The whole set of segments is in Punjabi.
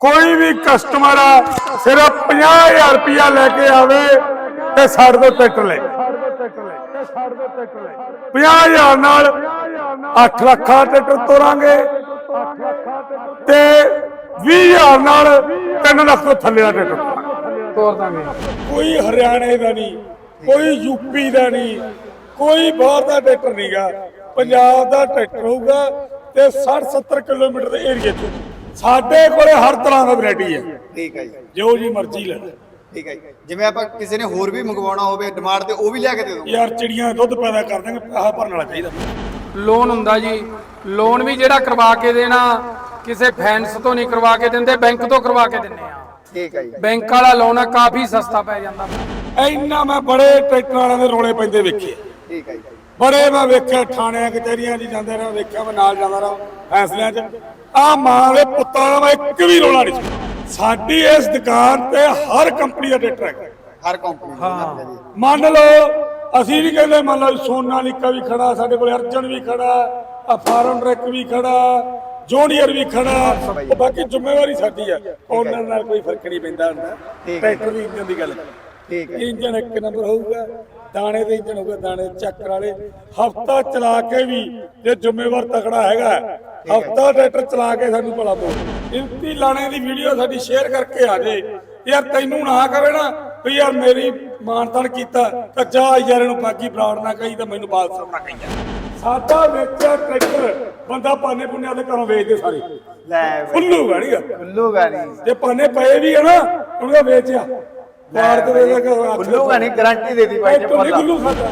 ਕੋਈ ਵੀ ਕਸਟਮਰ ਸਿਰਫ 50000 ਰੁਪਇਆ ਲੈ ਕੇ ਆਵੇ ਤੇ ਸਾਡੇ ਤੋਂ ਟਰੈਕਟਰ ਲੈ। 50000 ਨਾਲ 8 ਲੱਖਾਂ ਟਰੈਕਟਰ ਤੋਰਾਂਗੇ ਤੇ 20000 ਨਾਲ 3 ਲੱਖ ਤੋਂ ਥੱਲੇ ਦਾ ਟਰੈਕਟਰ ਤੋਰਾਂਗੇ। ਤੋਰ ਦਾਂਗੇ ਕੋਈ ਹਰਿਆਣੇ ਦਾ ਨਹੀਂ, ਕੋਈ ਯੂਪੀ ਦਾ ਨਹੀਂ, ਕੋਈ ਬਾਹਰ ਦਾ ਟਰੈਕਟਰ ਨਹੀਂਗਾ। ਪੰਜਾਬ ਦਾ ਟਰੈਕਟਰ ਹੋਊਗਾ ਤੇ 60 70 ਕਿਲੋਮੀਟਰ ਦੇ ਏਰੀਆ 'ਚ। ਸਾਡੇ ਕੋਲੇ ਹਰ ਤਰ੍ਹਾਂ ਦਾ ਵੈਰਾਈਟੀ ਹੈ। ਠੀਕ ਹੈ ਜੀ। ਜੋ ਜੀ ਮਰਜ਼ੀ ਲੈ ਲਓ। ਠੀਕ ਹੈ ਜੀ। ਜਿਵੇਂ ਆਪਾਂ ਕਿਸੇ ਨੇ ਹੋਰ ਵੀ ਮੰਗਵਾਉਣਾ ਹੋਵੇ ਡਿਮਾਂਡ ਤੇ ਉਹ ਵੀ ਲਿਆ ਕੇ ਦੇ ਦੋ ਯਾਰ ਚਿੜੀਆਂ ਦੁੱਧ ਪੈਦਾ ਕਰ ਦੇਣਗੇ ਪੈਸਾ ਭਰਨ ਵਾਲਾ ਚਾਹੀਦਾ। ਲੋਨ ਹੁੰਦਾ ਜੀ। ਲੋਨ ਵੀ ਜਿਹੜਾ ਕਰਵਾ ਕੇ ਦੇਣਾ ਕਿਸੇ ਫਾਈਨੈਂਸ ਤੋਂ ਨਹੀਂ ਕਰਵਾ ਕੇ ਦਿੰਦੇ ਬੈਂਕ ਤੋਂ ਕਰਵਾ ਕੇ ਦਿੰਨੇ ਆ। ਠੀਕ ਹੈ ਜੀ। ਬੈਂਕ ਵਾਲਾ ਲੋਨ ਆ ਕਾਫੀ ਸਸਤਾ ਪੈ ਜਾਂਦਾ। ਇੰਨਾ ਮੈਂ ਬੜੇ ਟਰੈਕਟਰ ਵਾਲਿਆਂ ਦੇ ਰੋਲੇ ਪੈਂਦੇ ਵੇਖੇ। ਠੀਕ ਹੈ ਜੀ। ਬੜੇ ਮੈਂ ਵੇਖਿਆ ਥਾਣਿਆਂ ਕਚਹਿਰੀਆਂ 'ਚ ਜਾਂਦੇ ਰਹੇ ਵੇਖਿਆ ਮੈਂ ਨਾਲ ਜਾਂਦਾ ਰਿਹਾ ਫੈਸਲਿਆਂ 'ਚ। ਆ ਮਾਂ ਦੇ ਪੁੱਤਾਂ ਦਾ ਮੈਂ ਇੱਕ ਵੀ ਰੋਲਾ ਨਹੀਂ ਸੁਣਿਆ। ਸਾਡੀ ਇਸ ਦੁਕਾਨ ਤੇ ਹਰ ਕੰਪਨੀ ਦਾ ਹੈ ਹਰ ਕੰਪਨੀ ਦਾ ਮੰਨ ਲਓ ਅਸੀਂ ਵੀ ਕਹਿੰਦੇ ਮੰਨ ਲਓ ਸੋਨਾਲੀਕਾ ਵੀ ਖੜਾ ਸਾਡੇ ਕੋਲ ਅਰਜਨ ਵੀ ਖੜਾ ਆ ਫਾਰਮ ਟਰੈਕ ਵੀ ਖੜਾ ਜੋਨੀਅਰ ਵੀ ਖੜਾ ਬਾਕੀ ਜ਼ਿੰਮੇਵਾਰੀ ਸਾਡੀ ਆ। ਉਹਨਾਂ ਨਾਲ ਕੋਈ ਫ਼ਰਕ ਨਹੀਂ ਪੈਂਦਾ ਹੁੰਦਾ। ਟਰੈਕਟਰ ਦੀ ਇੰਜਨ ਦੀ ਗੱਲ। ਠੀਕ ਹੈ। ਇੰਜਨ ਇੱਕ ਨੰਬਰ ਹੋਊਗਾ। ਦਾਣੇ ਦੇ ਇੰਜਨ ਹੋਊਗਾ ਦਾਣੇ ਚੱਕਰ ਵਾਲੇ। ਹਫਤਾ ਚਲਾ ਕੇ ਵੀ ਜੇ ਜ਼ਿੰਮੇਵਾਰ ਤਕੜਾ ਹੈਗਾ ਹਫਤਾ ਟਰੈਕਟਰ ਚਲਾ ਕੇ ਸਾਨੂੰ ਭਲਾ ਬੋਲ। ਇੰਤੀ ਲਾਣੇ ਦੀ ਵੀਡੀਓ ਸਾਡੀ ਸ਼ੇਅਰ ਕਰਕੇ ਆ ਜੇ। ਯਾਰ ਤੈਨੂੰ ਨਾ ਕਰੇ ਨਾ ਵੀ ਯਾਰ ਮੇਰੀ ਮਾਨਤਨ ਕੀਤਾ ਤਾਂ ਜਾ ਯਾਰ ਇਹਨੂੰ ਬਾਕੀ ਬਰਾੜ ਨਾ ਕਹੀ ਤਾਂ ਮੈਨੂੰ ਬਾਤ ਸੁਣਨਾ ਕਹੀਦਾ ਸਾਡਾ ਵੇਚਿਆ ਟਰੈਕਟਰ ਬੰਦਾ ਪਾਨੇ ਪੁੰਨੇ ਵਾਲੇ ਘਰੋਂ ਵੇਚਦੇ ਸਾਰੇ। ਲੈ ਫੁੱਲੂ ਗਾੜੀਗਾ ਖੁੱਲੂਗਾ ਨਹੀਂ ਜੇ ਪਾਨੇ ਪਏ ਵੀ ਹੈ ਨਾ ਉਹਦਾ ਵੇਚਿਆ। ਦੇ ਵੇਚ ਕੇ ਖੁੱਲੂਗਾ ਨਹੀਂ ਗਾਰੰਟੀ ਦੇ ਦੀ ਭਾਈ ਗੁੱਲੂ ਸਾਡਾ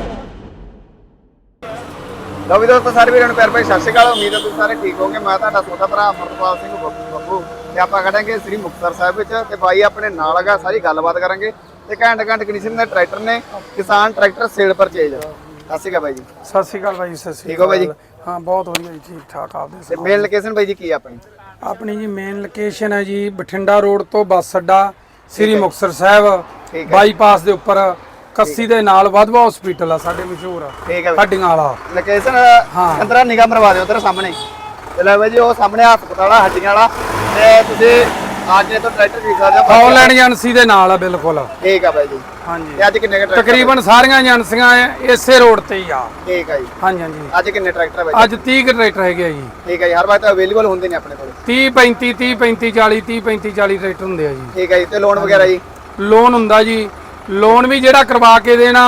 ਲਓ ਵੀ ਦੋਸਤੋ ਸਾਰੇ ਵੀਰਾਂ ਨੂੰ ਪਿਆਰ ਭਰੀ ਸਤਿ ਸ਼੍ਰੀ ਅਕਾਲ। ਉਮੀਦ ਹੈ ਤੁਸੀਂ ਸਾਰੇ ਠੀਕ ਹੋਵੋਗੇ। ਮੈਂ ਤੁਹਾਡਾ ਛੋਟਾ ਭਰਾ ਅਮਰਪਾਲ ਸਿੰਘ ਬੱਬੂ ਬੱਬੂ। ਤੇ ਆਪਾਂ ਖੜਾਂਗੇ ਸ੍ਰੀ ਮੁਕਤਸਰ ਸਾਹਿਬ ਵਿੱਚ ਤੇ ਬਾਈ ਆਪਣੇ ਨਾਲ ਹੈਗਾ ਸਾਰੀ ਗੱਲਬਾਤ ਕਰਾਂਗੇ। ਤੇ ਘੈਂਟ ਘੈਂਟ ਕੰਡੀਸ਼ਨ ਦੇ ਟਰੈਕਟਰ ਨੇ ਕਿਸਾਨ ਟਰੈਕਟਰ ਸੇਲ ਪਰਚੇਜ। ਸਤਿ ਸ਼੍ਰੀ ਅਕਾਲ ਬਾਈ ਜੀ। ਸਤਿ ਸ਼੍ਰੀ ਅਕਾਲ ਬਾਈ ਸਤਿ ਸ਼੍ਰੀ ਠੀਕ ਹੋ ਬਾਈ ਜੀ? ਹਾਂ ਬਹੁਤ ਵਧੀਆ ਜੀ ਠੀਕ ਠਾਕ ਆਪਦੇ ਤੇ ਮੇਨ ਲੋਕੇਸ਼ਨ ਬਾਈ ਜੀ ਕੀ ਆਪਣੀ? ਆਪਣੀ ਜੀ ਮੇਨ ਲੋਕੇਸ਼ਨ ਹੈ ਜੀ ਬਠਿੰਡਾ ਰੋਡ ਤੋਂ ਬੱਸ ਅੱਡਾ। ਸ੍ਰੀ ਮੁਕਤਸਰ ਸਾਹਿਬ। ਬਾਈਪਾਸ ਦੇ ਉੱਪਰ ਕੱਸੀ ਦੇ ਨਾਲ ਵਧਵਾ ਹਸਪੀਟਲ ਆ ਸਾਡੇ ਮਸ਼ਹੂਰ ਬਾਈ ਹੱਡੀਆਂ ਵਾਲਾ। ਲੋਕੇਸ਼ਨ ਹਾਂ। ਅੰਦਰਾਂ ਨਿਗਾਹ ਮਰਵਾ ਦਿਓ ਉਧਰ ਸਾਹਮਣੇ। ਲੈ ਬਾਈ ਜੀ ਉਹ ਸਾਹਮਣੇ ਹਸਪਤਾਲ ਆ ਹੱਡੀਆਂ ਵਾਲਾ। ਤੇ ਤੁਸੀਂ ਅੱਜ ਇਹ ਤੋਂ ਟਰੈਕਟਰ ਖਰੀਦ ਸਕਦੇ ਹੋ ਹੌਲੈਂਡ ਏਜੰਸੀ ਦੇ ਨਾਲ ਆ ਬਿਲਕੁਲ। ਠੀਕ ਆ ਬਾਈ ਜੀ। ਹਾਂਜੀ। ਤੇ ਅੱਜ ਕਿੰਨੇ ਕੁ ਟਰੈਕਟਰ ਤਕਰੀਬਨ ਸਾਰੀਆਂ ਏਜੰਸੀਆਂ ਇਸੇ ਰੋਡ ਤੇ ਹੀ ਆ। ਠੀਕ ਆ ਜੀ। ਹਾਂਜੀ ਹਾਂਜੀ। ਅੱਜ ਕਿੰਨੇ ਟਰੈਕਟਰ ਆ ਬਾਈ ਅੱਜ 30 ਕੁ ਟਰੈਕਟਰ ਹੈਗੇ ਆ ਜੀ। ਠੀਕ ਹੈ ਜੀ ਹਰ ਵਾਰ ਤਾਂ ਅਵੇਲੇਬਲ ਹੁੰਦੇ ਨੇ ਆਪਣੇ ਕੋਲ। 30 35 30 35 40 30 35 40 ਟਰੈਕਟਰ ਹੁੰਦੇ ਆ ਜੀ। ਠੀਕ ਹੈ ਜੀ ਤੇ ਲੋਨ ਵਗੈਰਾ ਜੀ? ਲੋਨ ਹੁੰਦਾ ਜੀ। ਲੋਨ ਵੀ ਜਿਹੜਾ ਕਰਵਾ ਕੇ ਦੇਣਾ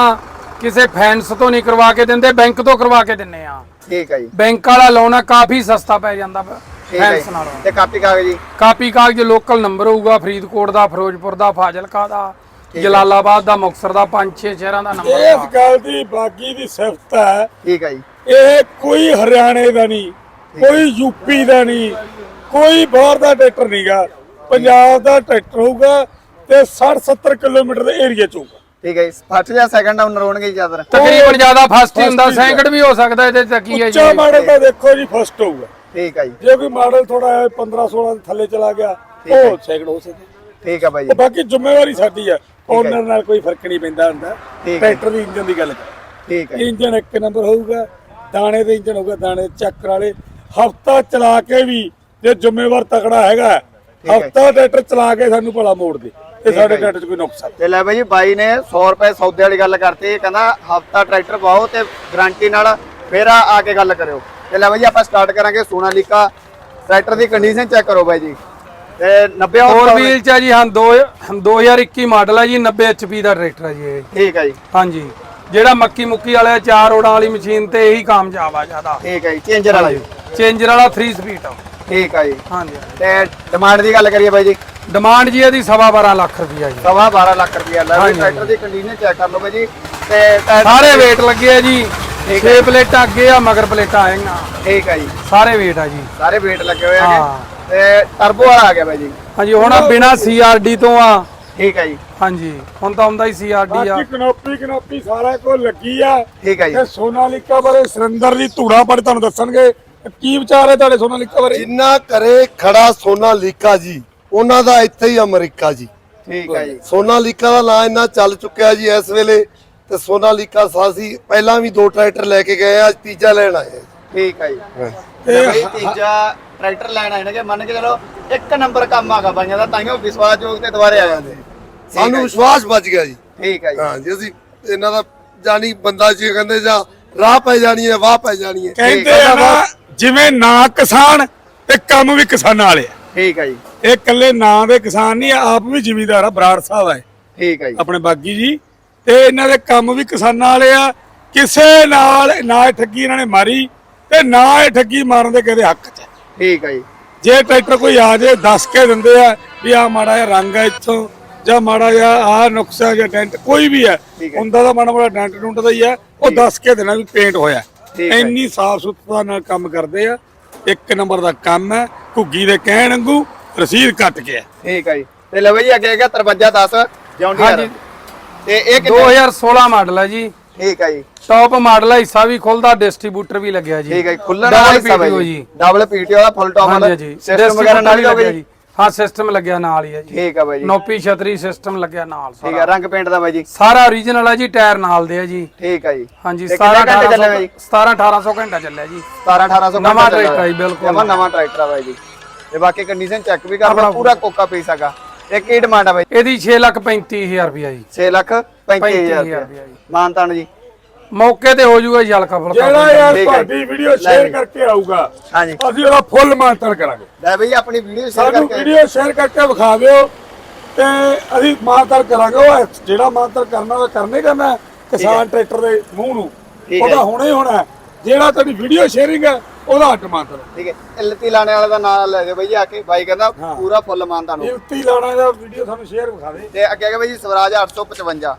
ਕਿਸੇ ਫਾਈਨੈਂਸ ਤੋਂ ਨਹੀਂ ਕਰਵਾ ਕੇ ਦਿੰਦੇ ਬੈਂਕ ਤੋਂ ਕਰਵਾ ਕੇ ਦਿੰਨੇ ਆ। ਠੀਕ ਹੈ ਜੀ। ਬੈਂਕ ਵਾਲਾ ਲੋਨ ਆ ਕਾਫੀ ਸਸਤਾ ਪੈ ਜਾਂਦਾ। ਠੀਕ ਹੈ ਫਾਈਨੈਂਸ ਜੀ। ਨਾਲੋਂ। ਤੇ ਕਾਪੀ ਕਾਗਜ਼ ਜੀ? ਕਾਪੀ ਕਾਗਜ਼ ਲੋਕਲ ਨੰਬਰ ਹੋਊਗਾ ਫਰੀਦਕੋਟ ਦਾ ਫਿਰੋਜ਼ਪੁਰ ਦਾ ਫਾਜ਼ਿਲਕਾ ਦਾ ਜਲਾਲਾਬਾਦ ਦਾ ਮੁਕਤਸਰ ਦਾ ਪੰਜ ਛੇ ਸ਼ਹਿਰਾਂ ਦਾ ਨੰਬਰ ਇਸ ਗੱਲ ਦੀ ਬਾਗੀ ਦੀ ਸਿਫਤ ਹੈ ਠੀਕ ਹੈ ਜੀ। ਇਹ ਕੋਈ ਹਰਿਆਣੇ ਦਾ ਨਹੀਂ ਕੋਈ ਯੂਪੀ ਦਾ ਨਹੀਂ ਕੋਈ ਬਾਹਰ ਦਾ ਟਰੈਕਟਰ ਨਹੀਂਗਾ। ਪੰਜਾਬ ਦਾ ਟਰੈਕਟਰ ਹੋਊਗਾ ਤੇ 60 70 ਕਿਲੋਮੀਟਰ ਦੇ ਏਰੀਆ ਚ ਹੋਊਗਾ। ਠੀਕ ਹੈ ਜੀ। ਫਸਟ ਜਾਂ ਸੈਕੰਡ ਆਨਰ ਹੋਣਗੇ ਜੀ ਜ਼ਿਆਦਾ ਤਕਰੀਬਨ ਜ਼ਿਆਦਾ ਫਸਟ ਹੀ ਹੁੰਦਾ ਹੀ ਸੈਂਕੜ ਵੀ ਹੋ ਸਕਦਾ ਇਹਦੇ ਚ ਕੀ ਹੈ ਜੀ? ਉੱਚਾ ਮਾਡਲ ਤਾਂ ਦੇਖੋ ਜੀ ਫਸਟ ਹੋਊਗਾ। ਠੀਕ ਹੈ ਜੀ। ਜੇ ਕੋਈ ਮਾਡਲ ਥੋੜਾ 15 16 ਦੇ ਥੱਲੇ ਚਲਾ ਗਿਆ ਹੈ। ਉਹ ਸੈਕਿੰਡ ਹੋ ਸਕਦਾ ਠੀਕ ਹੈ ਬਾਈ ਜੀ ਬਾਕੀ ਜ਼ਿੰਮੇਵਾਰੀ ਸਾਡੀ ਆ। ਉਹਨਾਂ ਨਾਲ ਕੋਈ ਫ਼ਰਕ ਨਹੀਂ ਪੈਂਦਾ ਹੁੰਦਾ। ਹੈ। ਟਰੈਕਟਰ ਦੀ ਇੰਜਨ ਦੀ ਗੱਲ ਠੀਕ ਹੈ। ਇੰਜਨ ਇੱਕ ਨੰਬਰ ਹੋਊਗਾ ਦਾਣੇ ਦੇ ਇੰਜਨ ਹੋਊਗਾ ਦਾਣੇ ਚੱਕਰ ਵਾਲੇ। ਹਫਤਾ ਚਲਾ ਕੇ ਵੀ ਜੇ ਜ਼ਿੰਮੇਵਾਰ ਤਕੜਾ ਹੈਗਾ ਹੈ। ਹਫਤਾ ਟਰੈਕਟਰ ਚਲਾ ਕੇ ਸਾਨੂੰ ਭਲਾ ਮੋੜ ਦੇ। ਤੇ ਸਾਡੇ ਟਰੈਕਟਰ 'ਚ ਕੋਈ ਨੁਕਸ ਆ। ਤੇ ਲੈ ਬਾਈ ਜੀ ਬਾਈ ਨੇ 100 ਰੁਪਏ ਸੌਦੇ ਵਾਲੀ ਗੱਲ ਕਰਤੀ। ਕਹਿੰਦਾ ਹਫਤਾ ਟਰੈਕਟਰ ਪਾਓ ਤੇ ਗਾਰੰਟੀ ਨਾਲ ਫੇਰ ਆ ਆ ਕੇ ਗੱਲ ਕਰਿਓ। ਤੇ ਲੈ ਬਾਈ ਆਪਾਂ ਸਟਾਰਟ ਕਰਾਂਗੇ ਸੋਨਾਲੀਕਾ ਟਰੈਕਟਰ ਦੀ ਕੰਡੀਸ਼ਨ ਚੈੱਕ ਕਰੋ ਬਾਈ ਜੀ। ਤੇ 90 ਫੋਰ horsepower- ਵੀਲ ਚ ਆ ਜੀ ਹਾਂ 2 2021 ਮਾਡਲ ਹੈ ਜੀ 90 ਐਚਪੀ ਦਾ ਟਰੈਕਟਰ ਹੈ ਜੀ ਇਹ। ਠੀਕ ਹੈ ਜੀ। ਹਾਂਜੀ। ਜਿਹੜਾ ਮੱਕੀ ਮੁੱਕੀ ਵਾਲਾ ਚਾਰ ਓੜਾਂ ਵਾਲੀ ਮਸ਼ੀਨ ਤੇ ਇਹੀ ਕਾਮਯਾਬ ਆ ਜ਼ਿਆਦਾ। ਠੀਕ ਹੈ ਜੀ ਚੇਂਜਰ ਵਾਲਾ ਜੀ। ਚੇਂਜਰ ਵਾਲਾ 3 ਸਪੀਡ ਠੀਕ ਹੈ ਜੀ। ਹਾਂਜੀ ਤੇ ਡਿਮਾਂਡ ਦੀ ਗੱਲ ਕਰੀਏ ਬਾਈ ਜੀ। ਡਿਮਾਂਡ ਜੀ ਇਹਦੀ ਸਵਾ 12 ਲੱਖ ਰੁਪਈਆ ਜੀ। ਸਵਾ 12 ਲੱਖ ਰੁਪਇਆ ਲੈ। ਟਰੈਕਟਰ ਦੀ ਕੰਡੀਸ਼ਨ ਚੈੱਕ ਕਰ ਲਓ ਬਾਈ ਜੀ। ਤੇ ਸਾਰੇ weight ਲੱਗੇ ਆ ਜੀ। ਠੀਕ 6 ਪਲੇਟਾਂ ਅੱਗੇ ਆ ਮਗਰ ਪਲੇਟਾਂ ਆਏਗੀਆਂ। ਠੀਕ ਹੈ ਜੀ। ਸਾਰੇ weight ਆ ਜੀ। ਸਾਰੇ weight ਲੱਗੇ ਹੋਏ ਹਾਂ। ਹੈਗੇ ਤੇ ਟਰਬੋ ਵਾਲਾ ਆ ਗਿਆ ਬਾਈ ਜੀ। ਹਾਂਜੀ ਹੁਣ ਆ ਬਿਨਾ ਸੀਆਰਡੀ ਤੋਂ ਆ। ਠੀਕ ਹੈ ਜੀ। ਹਾਂਜੀ ਹੁਣ ਤਾਂ ਆਉਂਦਾ ਹੀ ਸੀਆਰਡੀ ਆ। ਬਾਕੀ ਕਨੋਪੀ ਕਨੋਪੀ ਸਾਰਾ ਕੋ ਲੱਗੀ ਆ। ਠੀਕ ਹੈ ਜੀ। ਤੇ ਸੋਨਾਲੀਕਾ ਬਾਰੇ ਸੁਰਿੰਦਰ ਦੀ ਧੂੜਾ ਬਾਰੇ ਤੁਹਾਨੂੰ ਦੱਸਣਗੇ। ਕੀ ਵਿਚਾਰ ਹੈ ਤੁਹਾਡੇ ਸੋਨਾਲੀਕਾ ਬਾਰੇ? ਜਿੰਨਾ ਘਰੇ ਖੜਾ ਸੋਨਾ ਲੀਕਾ ਜੀ ਉਹਨਾਂ ਦਾ ਇੱਥੇ ਹੀ ਅਮਰੀਕਾ ਜੀ। ਠੀਕ ਹੈ ਜੀ। ਸੋਨਾ ਲੀਕਾ ਦਾ ਨਾਂ ਇੰਨਾ ਚੱਲ ਚੁੱਕਿਆ ਜੀ ਇਸ ਵੇਲੇ ਤੇ ਸੋਨਾ ਲੀਕਾ ਸਾਸੀ ਪਹਿਲਾਂ ਵੀ ਦੋ ਟਰੈਕਟਰ ਲੈ ਕੇ ਗਏ ਆ ਅੱਜ ਤੀਜਾ ਲੈਣ ਆਏ ਆ। ਠੀਕ ਹੈ ਜੀ। ਤੇ ਬਈ ਤੀਜਾ ਟਰੈਕਟਰ ਲੈਣ ਆਏ ਨੇ ਕਿ ਮੰਨ ਕੇ ਚਲੋ ਇੱਕ ਨੰਬਰ ਕੰਮ ਆਗਾ ਬਾਈਆਂ ਦਾ ਤਾਈਓ ਵਿਸ਼ਵਾਸਯੋਗ ਤੇ ਦੁਬਾਰੇ ਆ ਜਾਂਦੇ ਸਾਨੂੰ ਵਿਸ਼ਵਾਸ ਬਚ ਗਿਆ ਜੀ। ਠੀਕ ਹੈ ਜੀ। ਹਾਂ ਜੀ ਅਸੀਂ ਇਹਨਾਂ ਦਾ ਜਾਨੀ ਬੰਦਾ ਜੀ ਕਹਿੰਦੇ ਜਾਂ ਰਾਹ ਪੈ ਜਾਣੀ ਹੈ ਵਾਹ ਪੈ ਜਾਣੀ ਹੈ। ਕਹਿੰਦੇ ਆ ਨਾ ਜਿਵੇਂ ਨਾ ਕਿਸਾਨ ਤੇ ਕੰਮ ਵੀ ਕਿਸਾਨਾਂ ਵਾਲੇ ਆ। ਠੀਕ ਹੈ ਜੀ। ਇਹ ਇਕੱਲੇ ਨਾਂ ਦੇ ਕਿਸਾਨ ਨਹੀਂ ਆ, ਆਪ ਵੀ ਜ਼ਿਮੀਂਦਾਰ ਆ ਬਰਾੜ ਸਾਹਿਬ ਹੈ ਠੀਕ ਹੈ ਜੀ। ਆਪਣੇ ਬਾਗੀ ਜੀ। ਤੇ ਇਹਨਾਂ ਦੇ ਕੰਮ ਵੀ ਕਿਸਾਨਾਂ ਵਾਲੇ ਆ ਕਿਸੇ ਨਾਲ ਨਾ ਇਹ ਠੱਗੀ ਇਹਨਾਂ ਨੇ ਮਾਰੀ ਤੇ ਨਾ ਇਹ ਠੱਗੀ ਮਾਰਨ ਦੇ ਕਿਹਦੇ ਹੱਕ 'ਚ। ਠੀਕ ਹੈ ਜੀ ਜੇ ਟਰੈਕਟਰ ਕੋਈ ਆ ਜੇ ਦੱਸ ਕੇ ਦਿੰਦੇ ਆ ਵੀ ਆ ਮਾੜਾ ਜਿਹਾ ਰੰਗ ਹੈ ਇੱਥੋਂ ਜਾਂ ਮਾੜਾ ਜਿਹਾ ਆ ਨੁਕਸਾ ਜਾਂ ਡੈਂਟ ਕੋਈ ਵੀ ਹੈ। ਹੁੰਦਾ ਤਾਂ ਮਾੜਾ ਮਾੜਾ ਡੈਂਟ ਡੁੰਟ ਦਾ ਹੀ ਹੈ ਉਹ ਦੱਸ ਕੇ ਦੇਣਾ ਵੀ ਪੇਂਟ ਹੋਇਆ। ਇੰਨੀ ਸਾਫ਼ ਸੁਥਰਾ ਨਾਲ ਕੰਮ ਕਰਦੇ ਆ ਇੱਕ ਨੰਬਰ ਦਾ ਕੰਮ ਹੈ ਘੁੱਗੀ ਦੇ ਕਹਿਣ ਵਾਂਗੂ ਰਸੀਦ ਕੱਟ ਕੇ ਠੀਕ ਹੈ ਜੀ ਤੇ ਲਓ ਜੀ ਅੱਗੇ ਹੈਗਾ 5310 ਜੌਂਡੀਅਰ। ਤੇ ਇਹ ਕਿੰਨੇ? 2016 ਮਾਡਲ ਹੈ ਜੀ। ਠੀਕ ਹੈ ਜੀ। ਟੌਪ ਮਾਡਲ ਹੈ ਹਿੱਸਾ ਵੀ ਖੁੱਲਦਾ ਡਿਸਟ੍ਰੀਬਿਊਟਰ ਵੀ ਲੱਗਿਆ ਜੀ। ਠੀਕ ਹੈ ਖੁੱਲਣ ਵਾਲਾ ਹਿੱਸਾ ਬਾਈ ਜੀ। ਡਬਲ ਪੀਟੀਓ ਦਾ ਫੁੱਲ ਟੌਪ ਵਾਲਾ। ਸਿਸਟਮ ਵਗੈਰਾ ਨਾਲ ਹੀ ਹੋਵੇ ਜੀ? ਹਾਂ ਸਿਸਟਮ ਲੱਗਿਆ ਨਾਲ ਹੀ ਹੈ ਜੀ। ਠੀਕ ਹੈ ਬਾਈ ਜੀ। ਨੋਪੀ ਛਤਰੀ ਸਿਸਟਮ ਲੱਗਿਆ ਨਾਲ ਠੀਕ ਸਾਰਾ ਹੈ ਰੰਗ ਪੇਂਟ ਦਾ ਬਾਈ ਜੀ। ਸਾਰਾ origignal ਹੈ ਜੀ ਟਾਇਰ ਨਾਲ ਦੇ ਹੈ ਜੀ। ਠੀਕ ਹੈ ਜੀ। ਹਾਂਜੀ ਤੇ 17 ਕਿੰਨੇ ਘੰਟੇ ਚੱਲਿਆ 1800 ਜੀ 17 1800 ਘੰਟਾ ਚੱਲਿਆ ਜੀ। 17 1800 ਨਵਾਂ ਟਰੈਕਟਰ ਹੈ ਬਿਲਕੁਲ। ਜਮਾ ਨਵਾਂ ਟਰੈਕਟਰ ਆ ਬਾਈ ਜੀ। ਤੇ ਬਾਕੀ ਕੰਡੀਸ਼ਨ ਚੈੱਕ ਵੀ ਕਰ ਪੂਰਾ ਕੋਕਾ ਪੀਸ ਹੈਗਾ। ਤੇ ਕੀ ਡਿਮਾਂਡ ਆ ਬਾਈ। ਇਹਦੀ 6 ਲੱਖ 35000 ਰੁਪਇਆ ਜੀ। 6 ਲੱਖ 35000 ਰੁਪਇਆ ਰੁਪਏ ਜੀ। ਮਾਨਤਾਨ ਜੀ। ਮੌਕੇ ਤੇ ਹੋ ਜਾਊਗਾ ਜੀ ਹਲਕਾ ਫੁਲਕਾ ਜਿਹੜਾ ਯਾਰ। ਤੁਹਾਡੀ ਵੀਡੀਓ ਸ਼ੇਅਰ ਕਰਕੇ ਆਊਗਾ ਹਾਂਜੀ। ਅਸੀਂ ਉਹਦਾ ਫੁੱਲ ਮਾਨਤਨ ਕਰਾਂਗੇ। ਲੈ ਬਈ ਆਪਣੀ ਵੀਡੀਓ ਸ਼ੇਅਰ ਸਾਨੂੰ ਕਰਕੇ। ਵੀਡੀਓ ਸ਼ੇਅਰ ਕਰਕੇ ਵਿਖਾ ਦਿਓ ਤੇ ਅਸੀਂ ਮਾਨਤਨ ਕਰਾਂਗੇ। ਉਹ ਜਿਹੜਾ ਮਾਨਤਨ ਕਰਨਾ ਉਹ ਕਰਨੇ ਕਰਨਾ ਕਿਸਾਨ ਟਰੈਕਟਰ ਦੇ ਮੂੰਹ ਨੂੰ। ਉਹਦਾ ਹੋਣਾ ਹੀ ਹੋਣਾ ਹੈ। ਜਿਹੜਾ ਤੁਹਾਡੀ ਵੀਡੀਓ ਸ਼ੇਅਰਿੰਗ ਹੈ ਉਹਦਾ ਹੱਟ ਮਾਨਤਨ ਠੀਕ ਹੈ ਇਲਤੀ ਲਾਣੇ ਵਾਲੇ ਦਾ ਨਾਮ ਲੈ ਦਿਓ ਬਈ ਆ ਕੇ। ਬਾਈ ਕਹਿੰਦਾ ਪੂਰਾ ਫੁੱਲ ਮਾਨਤਾਨ ਨੂੰ ਇਲਤੀ ਲਾਣਾ ਦਾ ਵੀਡੀਓ ਸਾਨੂੰ ਸ਼ੇਅਰ ਵਿਖਾ ਦੇ। ਤੇ ਅੱਗੇ ਹੈਗਾ ਬਈ ਜੀ ਸਵਰਾਜ 855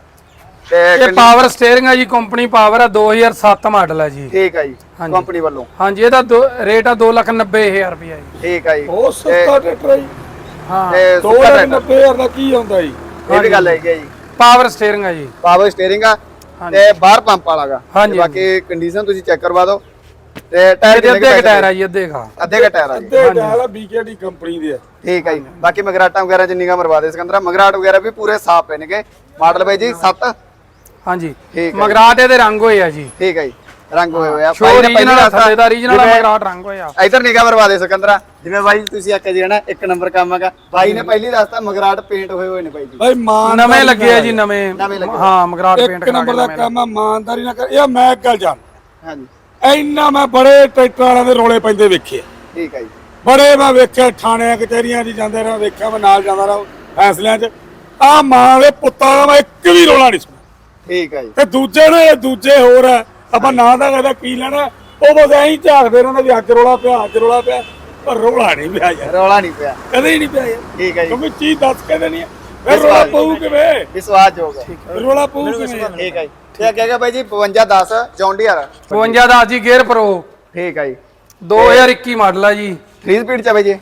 ਤੇ ਇਹ ਕਿੰਨੀ- ਪਾਵਰ ਸਟੀਅਰਿੰਗ ਹੈ ਜੀ ਕੰਪਨੀ ਪਾਵਰ ਹੈ 2007 ਮਾਡਲ ਹੈ ਜੀ। ਠੀਕ ਹੈ ਜੀ ਹਾਂਜੀ। ਕੰਪਨੀ ਵੱਲੋਂ। ਹਾਂਜੀ ਇਹਦਾ ਦੋ- ਰੇਟ ਆ 290000 ਰੁਪਇਆ ਜੀ। ਠੀਕ ਹੈ ਜੀ। ਬਹੁਤ ਸਸਤਾ ਟਰੈਕਟਰ ਹੈ ਜੀ। ਹਾਂ। ਤੇ ਦੋ ਸੁਪਰ ਲੱਖ ਟਰੈਕਟਰ ਨੱਬੇ ਹਜ਼ਾਰ ਦਾ ਕੀ ਆਉਂਦਾ ਜੀ? ਇਹ ਵੀ ਗੱਲ ਹੈਗੀ ਹੈ ਜੀ। ਪਾਵਰ ਸਟੀਅਰਿੰਗ ਹੈ ਜੀ। ਪਾਵਰ ਸਟੀਅਰਿੰਗ ਆ। ਤੇ ਬਾਹਰ ਪੰਪ ਵਾਲਾਗਾ ਹਾਂਜੀ, ਬਾਕੀ ਕੰਡੀਸ਼ਨ ਤੁਸੀਂ ਚੈੱਕ ਕਰਵਾ ਦਿਓ। ਤੇ ਟਾਇਰ ਇਹਦੇ ਕੁ ਅੱਧੇ ਕੁ ਟਾਇਰ ਆ ਜੀ ਅੱਧੇ ਕਾ ਅੱਧੇ ਕ ਟਾਇਰ ਆ ਜੀ। ਅੱਧੇ ਡਾਲ ਬੀਕੇਡੀ ਕੰਪਨੀ ਦੇ ਆ। ਠੀਕ ਹੈ ਜੀ। ਬਾਕੀ ਮਗਰਾਟਾਂ ਵਗੈਰਾ ਚ ਨਿਗਾ ਮਰਵਾ ਦੇ ਸਿਕੰਦਰਾ ਮਗਰਾਟ ਵਗੈਰਾ ਵੀ ਪੂਰੇ ਸਾਫ਼ ਪਏ ਨੇਗੇ। ਮਾਡਲ ਬਾਈ ਜੀ 7 ਹਾਂਜੀ। ਠੀਕ ਹੈ। ਮਗਰਾਟ ਇਹਦੇ ਰੰਗ ਹੋਏ ਆ ਜੀ। ਠੀਕ ਹੈ ਜੀ। ਰੰਗ ਹੋਏ ਹੋਏ ਆ। ਸ਼ੋ ਬਾਈ ਰੀਜਨਲ ਥੱਲੇ ਦਾ ਰੀਜਨਲ ਜਿਵੇਂ ਮਗਰਾਟ ਰੰਗ ਹੋਇਆ ਇਧਰ ਨਿਗਾ ਮਰਵਾ ਦੇ ਸਿਕੰਦਰਾ। ਜਿਵੇਂ ਬਾਈ ਤੁਸੀਂ ਆਖਿਆ ਜੀ ਨਾ ਇੱਕ ਨੰਬਰ ਕੰਮ ਹੈਗਾ। ਬਾਈ ਨੇ ਪਹਿਲੀ ਦੱਸਤਾ ਮਗਰਾਟ ਪੇਂਟ ਹੋਏ ਹੋਏ ਨੇ ਬਾਈ ਜੀ। ਭਾਈ ਮਾਨ ਨਵੇਂ ਲੱਗੇ ਆ ਜੀ ਨਵੇਂ। ਹਾਂ ਮਗਰਾਟ ਪੇਂਟ ਇੱਕ ਕਰਾ ਨੰਬਰ ਕੇ ਦਾ ਨਵੇਂ ਕੰਮ ਆ ਇਮਾਨਦਾਰੀ ਨਾਲ ਕਰ ਇਹ ਮੈਂ ਇੱਕ ਗੱਲ ਜਾਣ ਹਾਂਜੀ। ਇੰਨਾ ਮੈਂ ਬੜੇ ਟਰੈਕਟਰ ਵਾਲਿਆਂ ਦੇ ਰੋਲੇ ਪੈਂਦੇ ਵੇਖੇ। ਠੀਕ ਹੈ ਜੀ। ਬੜੇ ਮੈਂ ਵੇਖਿਆ ਥਾਣਿਆਂ ਕਚਹਿਰੀਆਂ 'ਚ ਜਾਂਦੇ ਰਹਾ ਵੇਖਿਆ ਮੈਂ ਨਾਲ ਜਾਂਦਾ ਰਹਾ ਫੈਸਲਿਆਂ 'ਚ। ਆ ਮਾਂ ਦੇ ਪੁੱਤਾਂ ਦਾ ਮੈਂ ਇੱਕ ਵੀ ਰੋਲਾ ਨਹੀਂ ਸੁਣਿਆ। ਠੀਕ ਹੈ ਜੀ। ਤੇ ਦੂਜੇ ਨੇ ਦੂਜੇ ਹੋਰ ਆ ਆਪਾਂ ਨਾਂ ਦਾ ਕਹਦਾ ਕੀ ਲੈਣਾ ਉਹ ਬਸ ਐਂ ਹੀ ਝਾਕਦੇ ਰਹਿੰਦੇ ਵੀ ਅੱਜ ਰੋਲਾ ਪਿਆ ਅੱਜ ਰੋਲਾ ਪਿਆ ਪਰ ਰੋਲਾ ਨਹੀਂ ਪਿਆ ਯਾਰ। ਰੌਲਾ ਨਹੀਂ ਪਿਆ। ਕਦੇ ਹੀ ਨਹੀਂ ਪਿਆ ਯਾਰ। ਠੀਕ ਹੈ ਜੀ। ਕਿਉਂਕਿ ਚੀਜ਼ ਦੱਸ ਕੇ ਦੇਣੀ ਹੈ ਫਿਰ ਰੋਲਾ ਪਊ ਕਿਵੇਂ? ਵਿਸ਼ਵਾਸ ਜੋਗ ਹੈ ਰੋਲਾ ਪਊ ਕਿਵੇਂ ਠੀਕ ਹੈ ਜੀ। ਤੇ ਅੱਗੇ ਹੈਗਾ ਬਾਈ ਜੀ 52 10 ਜੌਂਡੀਅਰ 52 ਦਾ ਜੀ ਗੇਅਰ ਪ੍ਰੋ ਠੀਕ ਹੈ ਜੀ। 2021 ਮਾਡਲ ਆ ਜੀ। 3 ਸਪੀਡ ਚ ਆ ਬਾਈ ਜੀ?